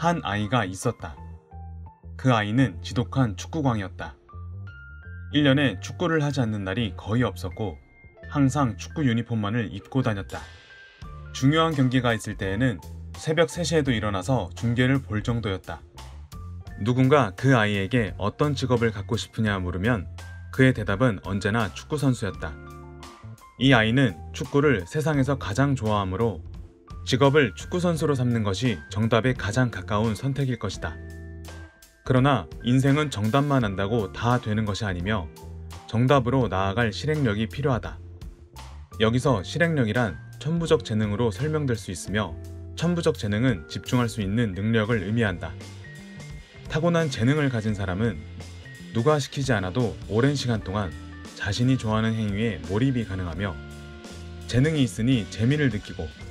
한 아이가 있었다. 그 아이는 지독한 축구광이었다. 1년에 축구를 하지 않는 날이 거의 없었고 항상 축구 유니폼만을 입고 다녔다. 중요한 경기가 있을 때에는 새벽 3시에도 일어나서 중계를 볼 정도였다. 누군가 그 아이에게 어떤 직업을 갖고 싶으냐 물으면 그의 대답은 언제나 축구 선수였다. 이 아이는 축구를 세상에서 가장 좋아하므로 직업을 축구 선수로 삼는 것이 정답에 가장 가까운 선택일 것이다. 그러나 인생은 정답만 안다고 다 되는 것이 아니며 정답으로 나아갈 실행력이 필요하다. 여기서 실행력이란 천부적 재능으로 설명될 수 있으며 천부적 재능은 집중할 수 있는 능력을 의미한다. 타고난 재능을 가진 사람은 누가 시키지 않아도 오랜 시간 동안 자신이 좋아하는 행위에 몰입이 가능하며 재능이 있으니 재미를 느끼고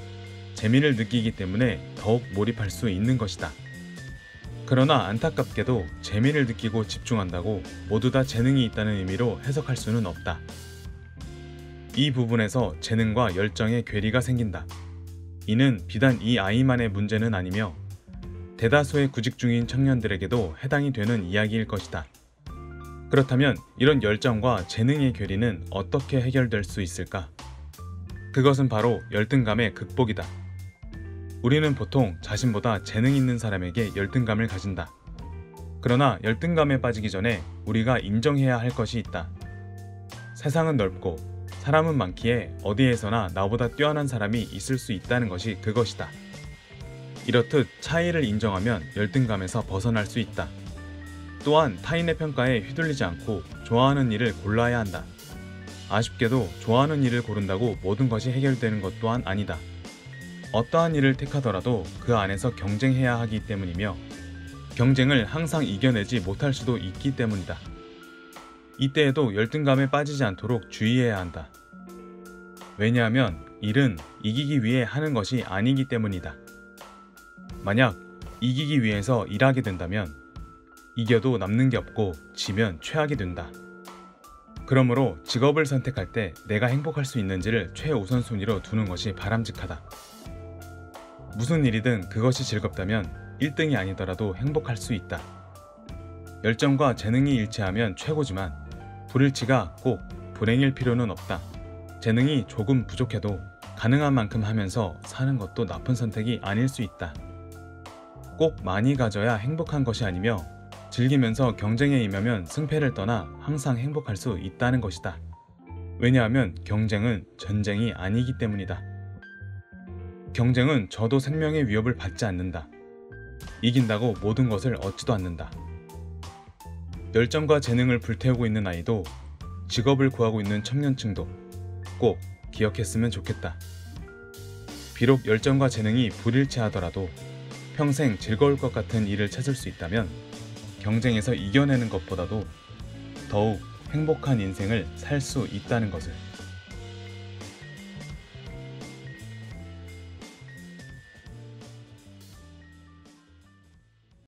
재미를 느끼기 때문에 더욱 몰입할 수 있는 것이다. 그러나 안타깝게도 재미를 느끼고 집중한다고 모두 다 재능이 있다는 의미로 해석할 수는 없다. 이 부분에서 재능과 열정의 괴리가 생긴다. 이는 비단 이 아이만의 문제는 아니며 대다수의 구직 중인 청년들에게도 해당이 되는 이야기일 것이다. 그렇다면 이런 열정과 재능의 괴리는 어떻게 해결될 수 있을까? 그것은 바로 열등감의 극복이다. 우리는 보통 자신보다 재능 있는 사람에게 열등감을 가진다. 그러나 열등감에 빠지기 전에 우리가 인정해야 할 것이 있다. 세상은 넓고 사람은 많기에 어디에서나 나보다 뛰어난 사람이 있을 수 있다는 것이 그것이다. 이렇듯 차이를 인정하면 열등감에서 벗어날 수 있다. 또한 타인의 평가에 휘둘리지 않고 좋아하는 일을 골라야 한다. 아쉽게도 좋아하는 일을 고른다고 모든 것이 해결되는 것 또한 아니다. 어떠한 일을 택하더라도 그 안에서 경쟁해야 하기 때문이며 경쟁을 항상 이겨내지 못할 수도 있기 때문이다. 이때에도 열등감에 빠지지 않도록 주의해야 한다. 왜냐하면 일은 이기기 위해 하는 것이 아니기 때문이다. 만약 이기기 위해서 일하게 된다면 이겨도 남는 게 없고 지면 최악이 된다. 그러므로 직업을 선택할 때 내가 행복할 수 있는지를 최우선순위로 두는 것이 바람직하다. 무슨 일이든 그것이 즐겁다면 1등이 아니더라도 행복할 수 있다. 열정과 재능이 일치하면 최고지만 불일치가 꼭 불행일 필요는 없다. 재능이 조금 부족해도 가능한 만큼 하면서 사는 것도 나쁜 선택이 아닐 수 있다. 꼭 많이 가져야 행복한 것이 아니며 즐기면서 경쟁에 임하면 승패를 떠나 항상 행복할 수 있다는 것이다. 왜냐하면 경쟁은 전쟁이 아니기 때문이다. 경쟁은 저도 생명의 위협을 받지 않는다. 이긴다고 모든 것을 얻지도 않는다. 열정과 재능을 불태우고 있는 아이도 직업을 구하고 있는 청년층도 꼭 기억했으면 좋겠다. 비록 열정과 재능이 불일치하더라도 평생 즐거울 것 같은 일을 찾을 수 있다면 경쟁에서 이겨내는 것보다도 더욱 행복한 인생을 살 수 있다는 것을